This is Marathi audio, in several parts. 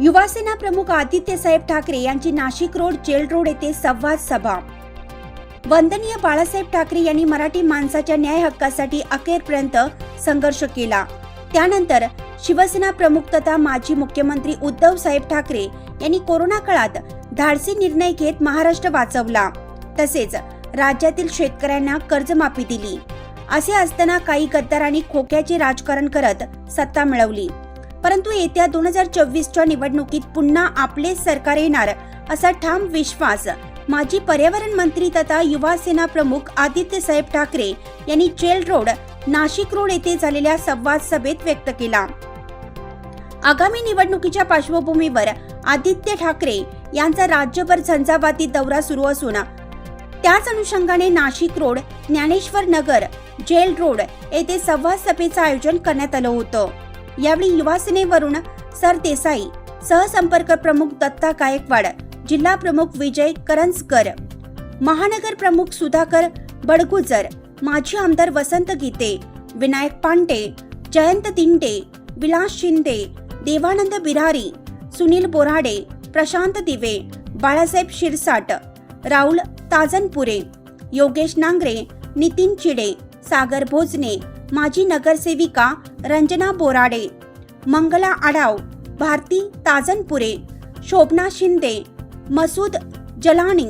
युवासेना प्रमुख आदित्य साहेब ठाकरे यांची नाशिक रोड जेल रोड येथे संवाद सभा. वंदनीय बाळासाहेब ठाकरे यांनी मराठी माणसाच्या न्याय हक्कासाठी अखेरपर्यंत संघर्ष केला. त्यानंतर शिवसेना प्रमुख तथा माजी मुख्यमंत्री उद्धव साहेब ठाकरे यांनी कोरोना काळात धाडसी निर्णय घेत महाराष्ट्र वाचवला. तसेच राज्यातील शेतकऱ्यांना कर्जमाफी दिली. असे असताना काही गद्दारांनी खोक्याचे राजकारण करत सत्ता मिळवली. परंतु येत्या दोन हजार चोवीसच्या निवडणुकीत पुन्हा आपले सरकार येणार असा ठाम विश्वास माजी पर्यावरण मंत्री तथा युवा सेना प्रमुख आदित्य साहेब ठाकरे यांनी जेल रोड नाशिक रोड येथे झालेल्या संवाद सभेत व्यक्त केला. आगामी निवडणुकीच्या पार्श्वभूमीवर आदित्य ठाकरे यांचा राज्यभर झंझावाती दौरा सुरू असून त्याच अनुषंगाने Nashik road Dnyaneshwar Nagar jail road येथे संवाद सभेचं आयोजन करण्यात आलं होतं. यावेळी युवासेनेवरून सर देसाई सहसंपर्क प्रमुख दत्ता गायकवाड जिल्हा प्रमुख विजय करंजकर महानगर प्रमुख सुधाकर बडगुजर माजी आमदार वसंत गीते विनायक पांडे जयंत दिंडे विलास शिंदे देवानंद बिरारी सुनील बोराडे प्रशांत दिवे बाळासाहेब शिरसाट राहुल ताजनपुरे योगेश नांगरे नितीन चिडे सागर भोजने माजी नगरसेविका रंजना बोराडे मंगला आडाव भारती ताजनपुरे शोभना शिंदे मसूद जलानी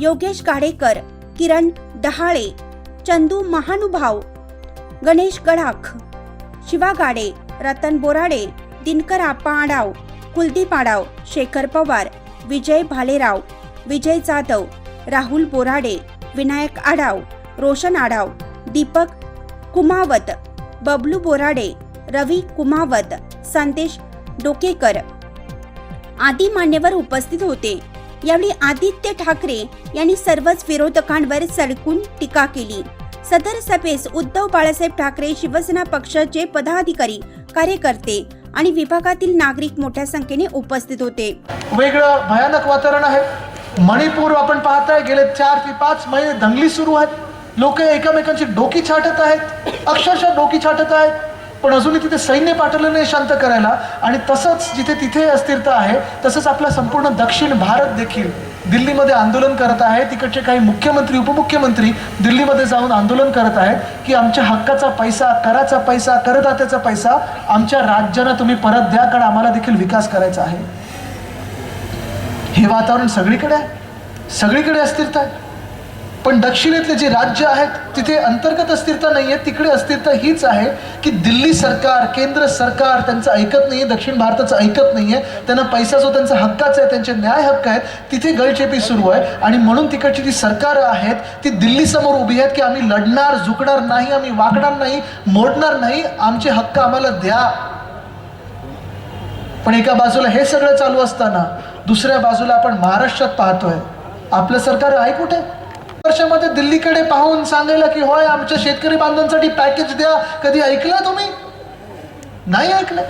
योगेश गाडेकर किरण डहाळे चंदू महानुभाव गणेश गडाख शिवा गाडे रतन बोराडे दिनकर आप्पा आडाव कुलदीप आडाव शेखर पवार विजय भालेराव विजय जाधव राहुल बोराडे विनायक आडाव रोशन आडाव दीपक कुमावत बबलू बोराडे रवी कुमावत संदेश डोकेकर. आदी मान्यवर उपस्थित होते. यावेळी आदित्य ठाकरे यांनी सर्वच विरोधकांवर सडकून टीका केली. सदर सभेस उद्धव बाळासाहेब ठाकरे शिवसेना पक्षाचे पदाधिकारी कार्यकर्ते आणि विभागातील नागरिक मोठ्या संख्येने उपस्थित होते. वेगळं भयानक वातावरण आहे. मणिपूर आपण पाहताय गेले चार ते पाच महिने दंगली सुरू आहेत. लोक एकमेकांची डोकी छाटत आहेत अक्षरशः डोकी छाटत आहेत पण अजूनही तिथे सैन्य पाठवलं नाही शांत करायला. आणि तसंच जिथे तिथे अस्थिरता आहे तसंच आपला संपूर्ण दक्षिण भारत देखील दिल्लीमध्ये आंदोलन करत आहे. तिकडचे काही मुख्यमंत्री उपमुख्यमंत्री दिल्लीमध्ये जाऊन आंदोलन करत आहेत की आमच्या हक्काचा पैसा कराचा पैसा करदात्याचा पैसा आमच्या राज्यानं तुम्ही परत द्या कारण आम्हाला देखील विकास करायचा आहे. हे वातावरण सगळीकडे आहे. सगळीकडे अस्थिरता आहे. पण दक्षिणेतले जे राज्य आहेत तिथे अंतर्गत अस्थिरता नाही आहे तिकडे अस्थिरता हीच आहे की दिल्ली सरकार केंद्र सरकार त्यांचं ऐकत नाही आहे दक्षिण भारताचं ऐकत नाही आहे त्यांना पैसा जो त्यांचा हक्काचा आहे त्यांचे न्याय हक्क आहेत तिथे गळचेपी सुरू आहे. आणि म्हणून तिकडची जी सरकारं आहेत ती दिल्लीसमोर उभी आहेत की आम्ही लढणार झुकणार नाही आम्ही वागणार नाही मोडणार नाही आमचे हक्क आम्हाला द्या. पण एका बाजूला हे सगळं चालू असताना दुसऱ्या बाजूला आपण महाराष्ट्रात पाहतोय. आपलं सरकार आहे कुठे? वर्षामध्ये दिल्लीकडे पाहून सांगायला की होय आमच्या शेतकरी बांधवांसाठी पॅकेज द्या. कधी ऐकलं तुम्ही? नाही ऐकलं.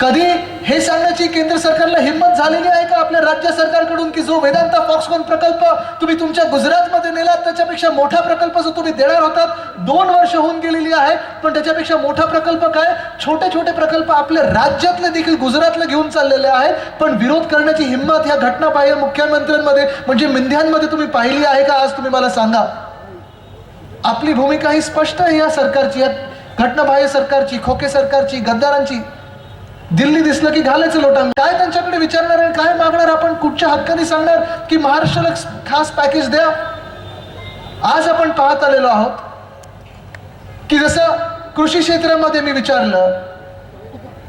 कधी हे सांगण्याची केंद्र सरकारला हिंमत झालेली आहे का आपल्या राज्य सरकारकडून की जो वेदांता फॉक्सकॉन प्रकल्प तुम्ही तुमच्या गुजरातमध्ये नेलात त्याच्यापेक्षा मोठा प्रकल्प जो तुम्ही देणार होतात दोन वर्ष होऊन गेलेली आहे पण त्याच्यापेक्षा मोठा प्रकल्प काय? छोटे छोटे प्रकल्प आपल्या राज्यातले देखील गुजरातला घेऊन चाललेले आहेत पण विरोध करण्याची हिंमत ह्या घटनाबाह्य मुख्यमंत्र्यांमध्ये म्हणजे मिंध्यांमध्ये तुम्ही पाहिली आहे का? आज तुम्ही मला सांगा. आपली भूमिका ही स्पष्ट आहे या सरकारची या घटनाबाह्य सरकारची खोके सरकारची गद्दारांची. दिल्ली दिसलं की घालायचं लोटा काय त्यांच्याकडे विचारणार आहे? काय मागणार आपण? कुठच्या हक्काने सांगणार? की महाराष्ट्राला खास पॅकेज द्या. आज आपण पाहत आलेलो आहोत की जसं कृषी क्षेत्रामध्ये मी विचारलं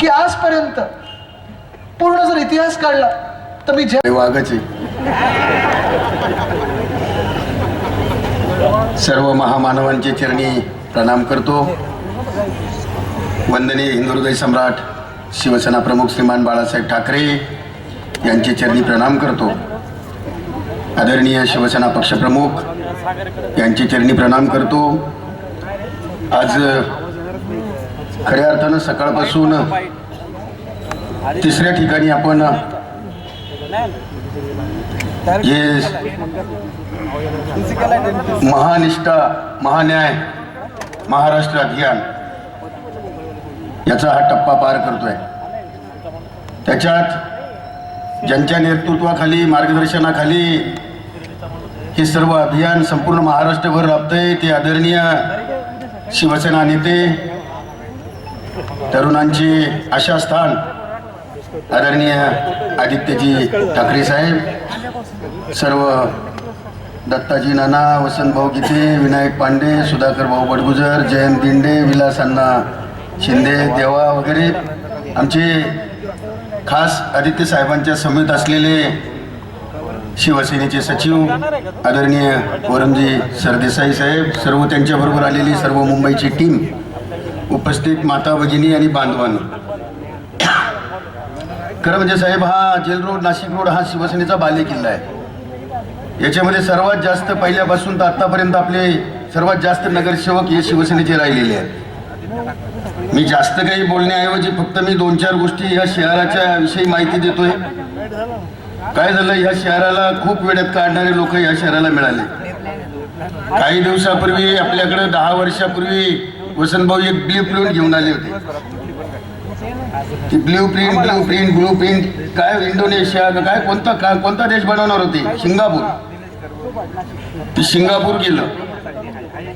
की आजपर्यंत पूर्ण जर इतिहास काढला तर मी ज्या वाघाची सर्व महामानवांचे चरणी प्रणाम करतो. वंदनीय हिंदुहृदय सम्राट शिवसेना प्रमुख श्रीमान बाळासाहेब ठाकरे यांचे चरणी प्रणाम करतो. आदरणीय शिवसेना पक्षप्रमुख यांचे चरणी प्रणाम करतो. आज खऱ्या अर्थानं सकाळपासून तिसऱ्या ठिकाणी आपण जे महानिष्ठा महान्याय महाराष्ट्र अभियान याचा हा टप्पा पार करतोय. त्याच्यात ज्यांच्या नेतृत्वाखाली मार्गदर्शनाखाली हे सर्व अभियान संपूर्ण महाराष्ट्रभर राबतंय ते आदरणीय शिवसेना नेते तरुणांचे आशास्थान आदरणीय आदित्यजी ठाकरे साहेब सर्व दत्ताजी नाना वसंतभाऊ गीते विनायक पांडे सुधाकर भाऊ बडगुजर जयंत दिंडे विलास अण्णा शिंदे देवा वगैरे आमचे खास आदित्य साहेबांच्या समेत असलेले शिवसेनेचे सचिव आदरणीय वरुणजी सरदेसाई साहेब सर्व त्यांच्याबरोबर आलेली सर्व मुंबईची टीम उपस्थित माता भगिनी आणि बांधवांनो. खरं म्हणजे साहेब हा जेल रोड नाशिक रोड हा शिवसेनेचा बालेकिल्ला आहे. याच्यामध्ये सर्वात जास्त पहिल्यापासून तर आतापर्यंत आपले सर्वात जास्त नगरसेवक हे शिवसेनेचे राहिलेले आहेत. मी जास्त काही बोलण्याऐवजी फक्त मी दोन चार गोष्टी या शहराच्या विषयी माहिती देतोय. काय झालं? या शहराला खूप वेळेत काढणारे लोक या शहराला मिळाले. काही दिवसापूर्वी आपल्याकडे दहा वर्षापूर्वी वसंतभाऊ एक ब्ल्यू प्रिंट घेऊन आले होते. ती blue print blue print blue print काय इंडोनेशिया काय कोणता का कोणता देश बनवणार होते? सिंगापूर. ते सिंगापूर गेलं.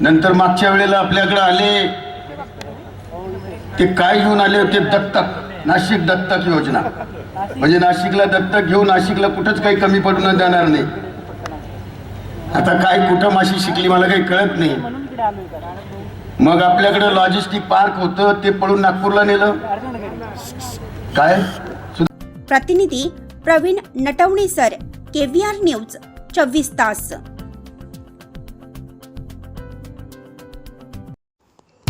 नंतर मागच्या वेळेला आपल्याकडे आले ते काय घेऊन आले होते दत्तक? नाशिक दत्तक योजना. म्हणजे नाशिकला दत्तक घेऊन नाशिकला कुठंच काही कमी पडून जाणार नाही. आता काय कुठं माशी शिकली मला काही कळत नाही. मग आपल्याकडे लॉजिस्टिक पार्क होतं ते पळून नागपूरला नेलं. काय? प्रतिनिधी Praveen Natwane sir KVR news चोवीस तास.